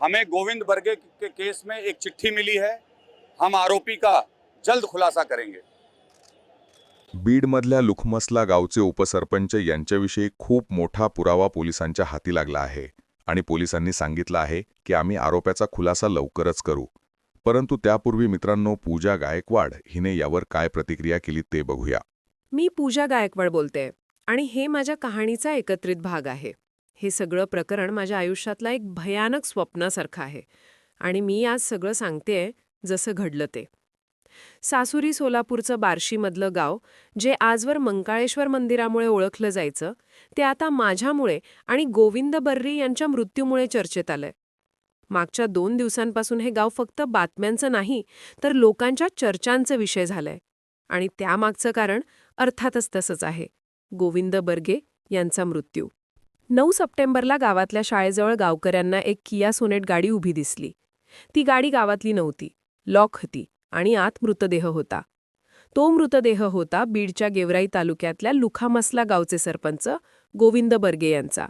हमें गोविंद बर्गे के केस में एक चिट्ठी मिली है। हम आरोपी का जल्द खुलासा करेंगे। बीडमधल्या लुखमसला गावचे उपसरपंच यांच्याविषयी खूप मोठा पुरावा पोलिसांच्या हाती लागला आहे आणि पोलिसांनी सांगितलं आहे की आम्ही आरोपाचा खुलासा लवकरच करू. परंतु त्यापूर्वी मित्रांनो पूजा गायकवाड हिने यावर काय प्रतिक्रिया केली ते बघूया. मी पूजा गायकवाड बोलते आणि हे माझ्या कहाणीचा एकत्रित भाग आहे. हे सगळं प्रकरण माझ्या आयुष्यातला एक भयानक स्वप्नासारखं आहे आणि मी आज सगळं सांगतेय जसं घडलं ते. सासुरी सोलापूरचं बार्शीमधलं गाव जे आजवर मंकाळेश्वर मंदिरामुळे ओळखलं जायचं ते आता माझ्यामुळे आणि गोविंद बर्री यांच्या मृत्यूमुळे चर्चेत आलंय. मागच्या दोन दिवसांपासून हे गाव फक्त बातम्यांचं नाही तर लोकांच्या चर्चांचं विषय झालंय. आणि त्यामागचं कारण अर्थातच तसंच आहे. गोविंद बर्गे यांचा मृत्यू. नऊ सप्टेंबरला गावातल्या शाळेजवळ गावकऱ्यांना एक किया सोनेट गाडी उभी दिसली. ती गाडी गावातली नव्हती. लॉक होती आणि आत मृतदेह होता. तो मृतदेह होता बीडच्या गेवराई तालुक्यातल्या लुखामसला गावचे सरपंच गोविंद बर्गे यांचा.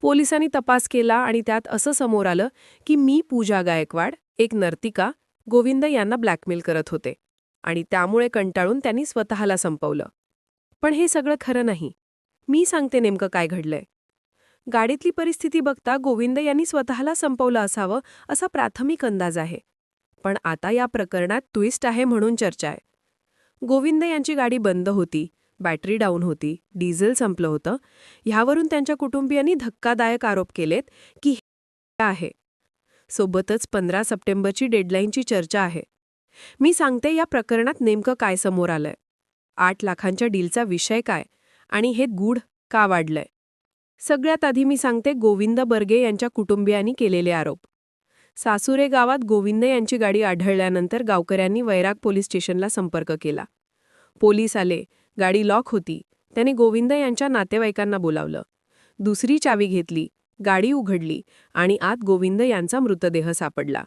पोलिसांनी तपास केला आणि त्यात असं समोर आलं की मी पूजा गायकवाड एक नर्तिका गोविंद यांना ब्लॅकमेल करत होते आणि त्यामुळे कंटाळून त्यांनी स्वतःला संपवलं. पण हे सगळं खरं नाही. मी सांगते नेमकं काय घडलंय. गाडीतली परिस्थिती बघता गोविंद यांनी स्वतःला संपवलं असावं असा प्राथमिक अंदाज आहे. पण आता या प्रकरणात ट्विस्ट आहे म्हणून चर्चा आहे. गोविंद यांची गाडी बंद होती बॅटरी डाऊन होती डिझेल संपलं होतं. ह्यावरून त्यांच्या कुटुंबियांनी धक्कादायक आरोप केलेत की हे आहे. सोबतच पंधरा सप्टेंबरची डेडलाईनची चर्चा आहे. मी सांगते या प्रकरणात नेमकं काय समोर आलंय. आठ लाखांच्या डीलचा विषय काय आणि हे गूढ का वाढलंय? सगळ्यात आधी मी सांगते गोविंद बर्गे यांच्या कुटुंबियांनी केलेले आरोप. सासुरे गावात गोविंद यांची गाडी आढळल्यानंतर गावकऱ्यांनी वैराग पोलीस स्टेशनला संपर्क केला. पोलीस आले गाडी लॉक होती त्याने गोविंद यांच्या नातेवाईकांना बोलावलं. दुसरी चावी घेतली गाडी उघडली आणि आत गोविंद यांचा मृतदेह सापडला.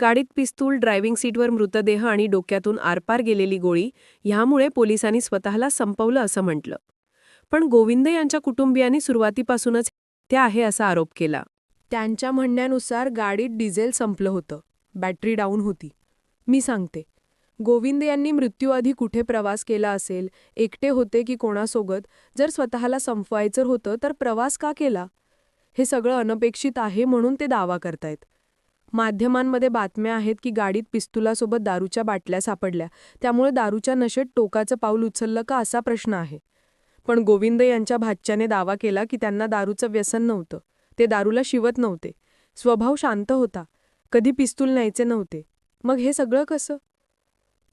गाडीत पिस्तूल ड्रायव्हिंग सीटवर मृतदेह आणि डोक्यातून आरपार गेलेली गोळी ह्यामुळे पोलिसांनी स्वतःला संपवलं असं म्हटलं. पण गोविंद यांच्या कुटुंबियांनी सुरुवातीपासूनच त्या आहे असा आरोप केला. त्यांच्या म्हणण्यानुसार गाडीत डिझेल संपलं होतं. बॅटरी डाऊन होती. मी सांगते. गोविंद यांनी मृत्यूआधी कुठे प्रवास केला असेल एकटे होते की कोणासोबत जर स्वतःला संपवायचं होतं तर प्रवास का केला? हे सगळं अनपेक्षित आहे म्हणून ते दावा करतायत. माध्यमांमध्ये बातम्या आहेत की गाडीत पिस्तुलासोबत दारूच्या बाटल्या सापडल्या. त्यामुळे दारूच्या नशेत टोकाचं पाऊल उचललं का असा प्रश्न आहे. पण गोविंद यांच्या भाच्याने दावा केला की त्यांना दारूचं व्यसन नव्हतं. ते दारूला शिवत नव्हते. स्वभाव शांत होता. कधी पिस्तूल न्यायचे नव्हते. मग हे सगळं कसं?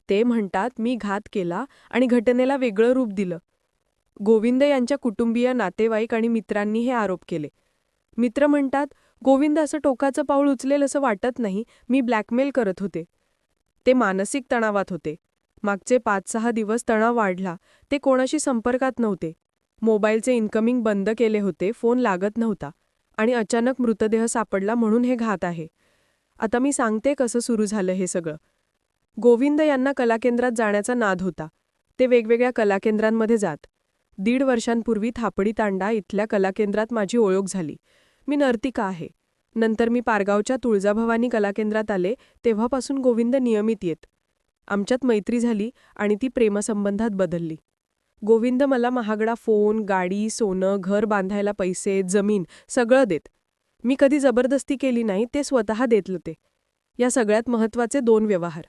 ते म्हणतात मी घात केला आणि घटनेला वेगळं रूप दिलं. गोविंद यांच्या कुटुंबीय नातेवाईक आणि मित्रांनी हे आरोप केले. मित्र म्हणतात गोविंद असं टोकाचं पाऊल उचलेल असं वाटत नाही. मी ब्लॅकमेल करत होते. ते मानसिक तणावात होते. मागचे पाच सहा दिवस तणाव वाढला. ते कोणाशी संपर्कात नव्हते. मोबाईलचे इन्कमिंग बंद केले होते फोन लागत नव्हता आणि अचानक मृतदेह सापडला म्हणून हे घात आहे. आता मी सांगते कसं सुरू झालं हे सगळं. गोविंद यांना कलाकेंद्रात जाण्याचा नाद होता. ते वेगवेगळ्या कलाकेंद्रांमध्ये जात. दीड वर्षांपूर्वी थापडी तांडा इथल्या कलाकेंद्रात माझी ओळख झाली. मी नर्तिका आहे. नंतर मी पारगावच्या तुळजाभवानी कलाकेंद्रात आले तेव्हापासून गोविंद नियमित येत. आमच्यात मैत्री झाली आणि ती प्रेमसंबंधात बदलली. गोविंद मला महागडा फोन गाडी सोनं घर बांधायला पैसे जमीन सगळं देत. मी कधी जबरदस्ती केली नाही ते स्वतः देत होते. या सगळ्यात महत्त्वाचे दोन व्यवहार.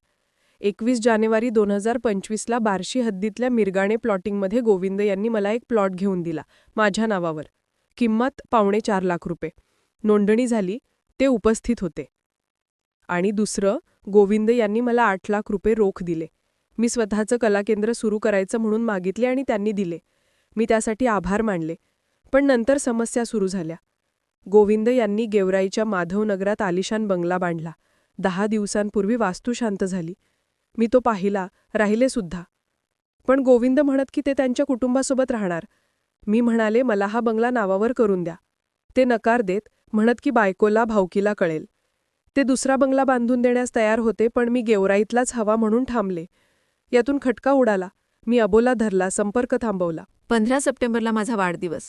एकवीस जानेवारी दोन हजार पंचवीसला बार्शी हद्दीतल्या मिरगाणे प्लॉटिंगमध्ये गोविंद यांनी मला एक प्लॉट घेऊन दिला माझ्या नावावर. किंमत पावणे चार लाख रुपये. नोंदणी झाली ते उपस्थित होते. आणि दुसरं गोविंद यांनी मला आठ लाख रुपये रोख दिले. मी स्वतःचं कलाकेंद्र सुरू करायचं म्हणून मागितले आणि त्यांनी दिले. मी त्यासाठी आभार मानले. पण नंतर समस्या सुरू झाल्या. गोविंद यांनी गेवराईच्या माधवनगरात आलिशान बंगला बांधला. दहा दिवसांपूर्वी वास्तू शांत झाली. मी तो पाहिला राहिले सुद्धा. पण गोविंद म्हणत की ते त्यांच्या कुटुंबासोबत राहणार. मी म्हणाले मला हा बंगला नावावर करून द्या. ते नकार देत म्हणत की बायकोला भावकीला कळेल. ते दुसरा बंगला बांधून देण्यास तयार होते पण मी गेवराईतलाच हवा म्हणून थांबले. यातून खटका उडाला. मी अबोला धरला संपर्क थांबवला. पंधरा सप्टेंबरला माझा वाढदिवस.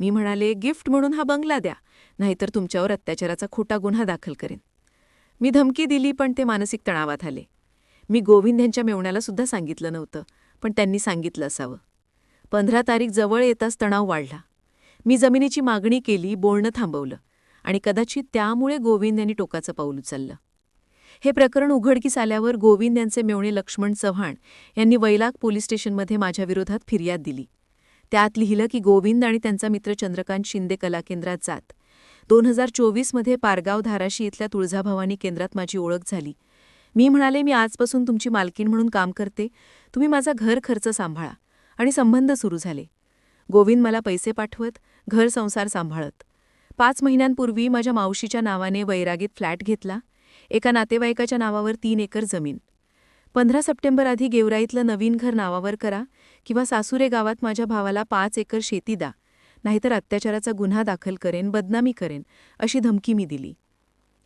मी म्हणाले गिफ्ट म्हणून हा बंगला द्या नाहीतर तुमच्यावर अत्याचाराचा खोटा गुन्हा दाखल करेन. मी धमकी दिली पण ते मानसिक तणावात आले. मी गोविंद यांच्या मेवण्याला सुद्धा सांगितलं नव्हतं पण त्यांनी सांगितलं असावं. पंधरा तारीख जवळ येताच तणाव वाढला. मी जमिनीची मागणी केली बोलणं थांबवलं. आणि कदाचित त्यामुळे गोविंद यांनी टोकाचं पाऊल उचललं. हे प्रकरण उघडकीस आल्यावर गोविंद यांचे मेवणे लक्ष्मण चव्हाण यांनी वैलाग पोलीस स्टेशनमध्ये माझ्याविरोधात फिर्याद दिली. त्यात लिहिलं की गोविंद आणि त्यांचा मित्र चंद्रकांत शिंदे कला केंद्रात जात. दोन हजार चोवीसमध्ये पारगाव धाराशी इथल्या तुळजाभवानी केंद्रात माझी ओळख झाली. मी म्हणाले मी आजपासून तुमची मालकीण म्हणून काम करते. तुम्ही माझा घर खर्च सांभाळा. आणि संबंध सुरू झाले. गोविंद मला पैसे पाठवत घर संसार सांभाळत. पाच महिन्यांपूर्वी माझ्या मावशीच्या नावाने वैरागीत फ्लॅट घेतला. एका नातेवाईकाच्या नावावर तीन एकर जमीन. पंधरा सप्टेंबर आधी गेवराईतलं नवीन घर नावावर करा किंवा सासुरे गावात माझ्या भावाला पाच एकर शेती द्या. नाहीतर अत्याचाराचा गुन्हा दाखल करेन बदनामी करेन अशी धमकी मी दिली.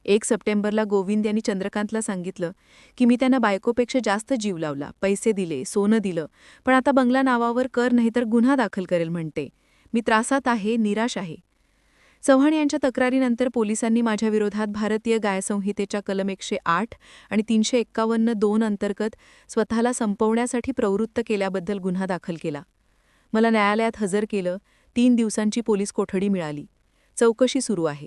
एक सप्टेंबरला गोविंद यांनी चंद्रकांतला सांगितलं की मी त्यांना बायकोपेक्षा जास्त जीव लावला पैसे दिले सोनं दिलं पण आता बंगला नावावर कर नाहीतर गुन्हा दाखल करेल म्हणते. मी त्रासात आहे निराश आहे. चव्हाण यांच्या तक्रारीनंतर पोलिसांनी माझ्याविरोधात भारतीय गायसंहितेच्या कलम एकशे आठ आणि तीनशे एक्कावन्न दोन अंतर्गत स्वतःला संपवण्यासाठी प्रवृत्त केल्याबद्दल गुन्हा दाखल केला. मला न्यायालयात हजर केलं तीन दिवसांची पोलीस कोठडी मिळाली. चौकशी सुरू आहे.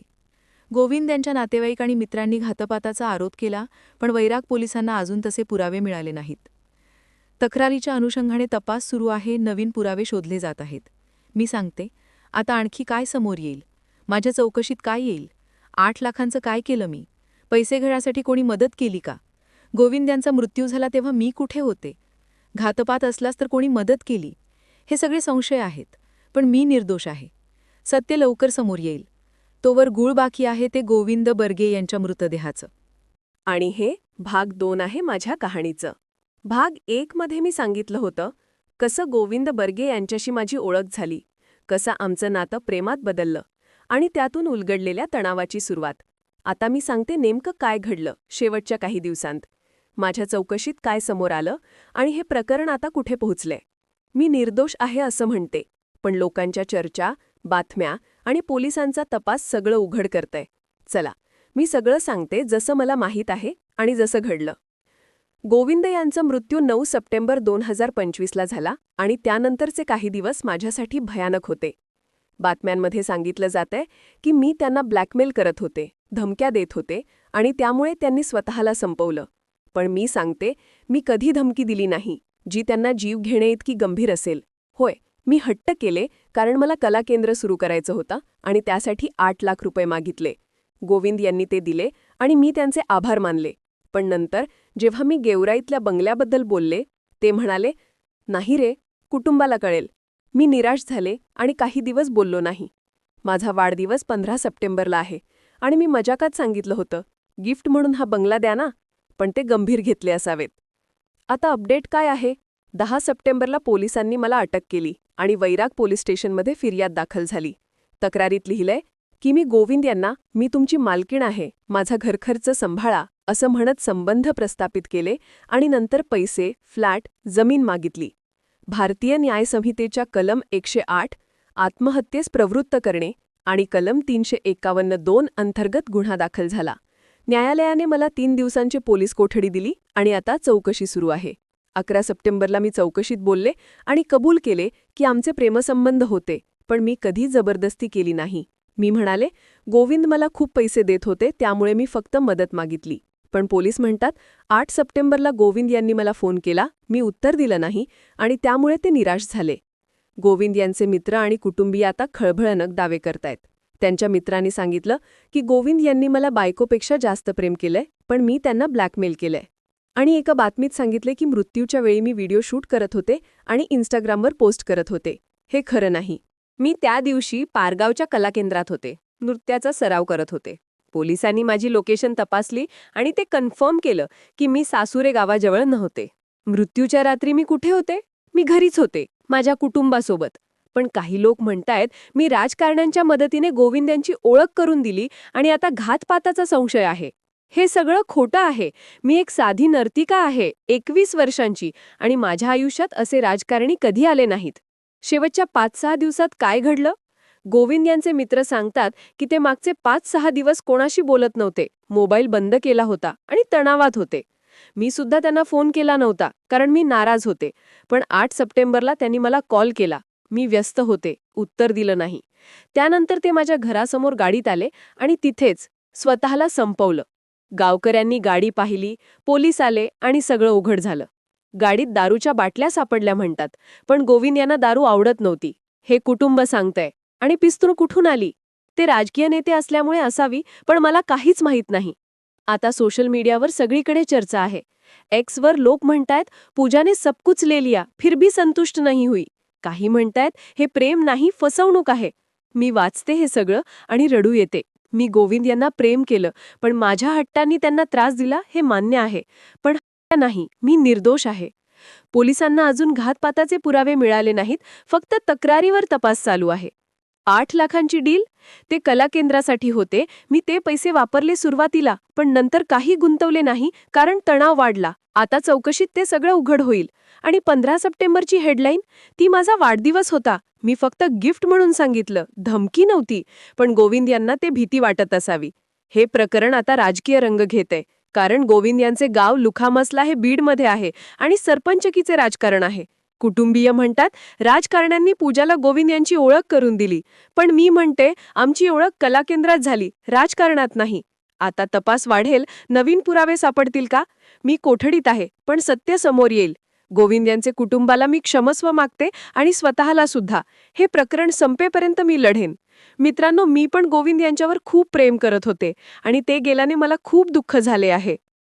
गोविंद यांच्या नातेवाईक आणि मित्रांनी घातपाताचा आरोप केला पण वैराग पोलिसांना अजून तसे पुरावे मिळाले नाहीत. तक्रारीच्या अनुषंगाने तपास सुरू आहे नवीन पुरावे शोधले जात आहेत. मी सांगते आता आणखी काय समोर येईल. माझ्या चौकशीत काय येईल? आठ लाखांचं काय केलं मी? पैसे घेण्यासाठी कोणी मदत केली का? गोविंद यांचा मृत्यू झाला तेव्हा मी कुठे होते? घातपात असलास तर कोणी मदत केली? हे सगळे संशय आहेत पण मी निर्दोष आहे. सत्य लवकर समोर येईल. तोवर गुळ बाकी आहे ते गोविंद बर्गे यांच्या मृतदेहाचं. आणि हे भाग दोन आहे माझ्या कहाणीचं. भाग एकमध्ये मी सांगितलं होतं कसं गोविंद बर्गे यांच्याशी माझी ओळख झाली कसं आमचं नातं प्रेमात बदललं. आणि त्यातून उलगडलेल्या तणावाची सुरुवात. आता मी सांगते नेमकं काय घडलं शेवटच्या काही दिवसांत. माझ्या चौकशीत काय समोर आलं आणि हे प्रकरण आता कुठे पोहोचलंय? मी निर्दोष आहे असं म्हणते पण लोकांच्या चर्चा बातम्या आणि पोलिसांचा तपास सगळं उघड करतंय. चला मी सगळं सांगते जसं मला माहीत आहे आणि जसं घडलं. गोविंद यांचा मृत्यू नऊ सप्टेंबर दोन हजार पंचवीसला झाला आणि त्यानंतरचे काही दिवस माझ्यासाठी भयानक होते. बातम्यांमध्ये सांगितलं जातंय की मी त्यांना ब्लॅकमेल करत होते धमक्या देत होते आणि त्यामुळे त्यांनी स्वतःला संपवलं. पण मी सांगते मी कधी धमकी दिली नाही जी त्यांना जीव घेणे इतकी गंभीर असेल. होय मी हट्ट केले कारण मला कला केंद्र सुरू करायचं होतं आणि त्यासाठी आठ लाख रुपये मागितले. गोविंद यांनी ते दिले आणि मी त्यांचे आभार मानले. पण नंतर जेव्हा मी गेवराईतल्या बंगल्याबद्दल बोलले ते म्हणाले नाही रे कुटुंबाला कळेल. मी निराश झाले आणि काही दिवस बोललो नाही. माझा वाढदिवस पंधरा सप्टेंबरला आहे आणि मी मजाकात सांगितलं होतं गिफ्ट म्हणून हा बंगला द्या ना पण ते गंभीर घेतले असावेत. आता अपडेट काय आहे? दहा सप्टेंबरला पोलिसांनी मला अटक केली आणि वैराग पोलीस स्टेशनमध्ये फिर्याद दाखल झाली. तक्रारीत लिहिलंय की मी गोविंद यांना मी तुमची मालकीण आहे माझा घरखर्च संभाळा असं म्हणत संबंध प्रस्थापित केले आणि नंतर पैसे फ्लॅट जमीन मागितली. भारतीय न्यायसंहितेच्या कलम एकशे आठ आत्महत्येस प्रवृत्त करणे आणि कलम तीनशे एकावन्न दोन अंतर्गत गुन्हा दाखल झाला. न्यायालयाने मला तीन दिवसांची पोलीस कोठडी दिली आणि आता चौकशी सुरू आहे. अकरा सप्टेंबरला मी चौकशीत बोलले आणि कबूल केले की आमचे प्रेमसंबंध होते पण मी कधी जबरदस्ती केली नाही. मी म्हणाले गोविंद मला खूप पैसे देत होते त्यामुळे मी फक्त मदत मागितली. पण पोलीस म्हणतात आठ सप्टेंबरला गोविंद यांनी मला फोन केला मी उत्तर दिलं नाही आणि त्यामुळे ते निराश झाले. गोविंद यांचे मित्र आणि कुटुंबीय आता खळभळनक दावे करतायत. त्यांच्या मित्रांनी सांगितलं की गोविंद यांनी मला बायकोपेक्षा जास्त प्रेम केलंय पण मी त्यांना ब्लॅकमेल केलंय. आणि एका बातमीत सांगितले की मृत्यूच्या वेळी मी व्हिडिओ शूट करत होते आणि इन्स्टाग्रामवर पोस्ट करत होते. हे खरं नाही. मी त्या दिवशी पारगावच्या कलाकेंद्रात होते. नृत्याचा सराव करत होते. पोलिसांनी माझी लोकेशन तपासली आणि ते कन्फर्म केलं की मी सासुरे गावाजवळ नव्हते. मृत्यूच्या रात्री मी कुठे होते? मी घरीच होते माझ्या कुटुंबासोबत. पण काही लोक म्हणतायत मी राजकारण्यांच्या मदतीने गोविंद यांची ओळख करून दिली आणि आता घातपाताचा संशय आहे. हे सगळं खोटं आहे. मी एक साधी नर्तिका आहे एकवीस वर्षांची आणि माझ्या आयुष्यात असे राजकारणी कधी आले नाहीत. शेवटच्या पाच सहा दिवसात काय घडलं? गोविंद यांचे मित्र सांगतात की ते मागचे पाच सहा दिवस कोणाशी बोलत नव्हते. मोबाईल बंद केला होता आणि तणावात होते. मी सुद्धा त्यांना फोन केला नव्हता कारण मी नाराज होते. पण आठ सप्टेंबरला त्यांनी मला कॉल केला. मी व्यस्त होते. उत्तर दिलं नाही. त्यानंतर ते माझ्या घरासमोर गाडीत आले आणि तिथेच स्वतःला संपवलं. गावकऱ्यांनी गाडी पाहिली पोलीस आले आणि सगळं उघड झालं. गाडीत दारूच्या बाटल्या सापडल्या म्हणतात पण गोविंद यांना दारू आवडत नव्हती. हे कुटुंब सांगतंय. आणि पिस्तूल कुठून आली? ते राजकीय नेते असल्यामुळे असावी पण मला काहीच माहीत नाही. आता सोशल मीडियावर सगळीकडे चर्चा आहे. एक्सवर लोक म्हणतायत पूजाने सब कुछ ले लिया फिर भी संतुष्ट नाही हुई. काही म्हणतायत हे प्रेम नाही फसवणूक आहे. मी वाचते हे सगळं आणि रडू येते. मी गोविंद यांना प्रेम केलं पण माझ्या हट्टांनी त्यांना त्रास दिला हे मान्य आहे. पण नाही मी निर्दोष आहे. पोलिसांना अजून घातपाताचे पुरावे मिळाले नाहीत फक्त तक्रारीवर तपास चालू आहे. आठ लाखांची डील? ते कला केंद्रासाठी होते. मी ते पैसे वापरले सुरुवातीला पण नंतर काही गुंतवले नाही कारण तणाव वाढला. आता चौकशीत ते सगळं उघड होईल. आणि पंधरा सप्टेंबरची हेडलाईन? ती माझा वाढदिवस होता. मी फक्त गिफ्ट म्हणून सांगितलं. धमकी नव्हती. पण गोविंद यांना ते भीती वाटत असावी. हे प्रकरण आता राजकीय रंग घेतंय कारण गोविंद यांचे गाव लुखामसला हे बीडमध्ये आहे आणि सरपंचकीचे राजकारण आहे. कुटुंबीय म्हणतात राजकारण्यांनी पूजाला गोविंद यांची ओळख करून दिली. पण मी म्हणते आमची ओळख कला केंद्रात झाली राजकारणात नाही. आता तपास वाढेल नवीन पुरावे सापडतील का? मी कोठडीत आहे पण सत्य समोर येईल. गोविंद यांचे कुटुंबाला मी क्षमस्व मागते आणि स्वतःला सुद्धा. हे प्रकरण संपेपर्यंत मी लढेन. मित्रांनो मी पण गोविंद यांच्यावर खूप प्रेम करत होते आणि ते गेल्याने मला खूप दुःख झाले आहे.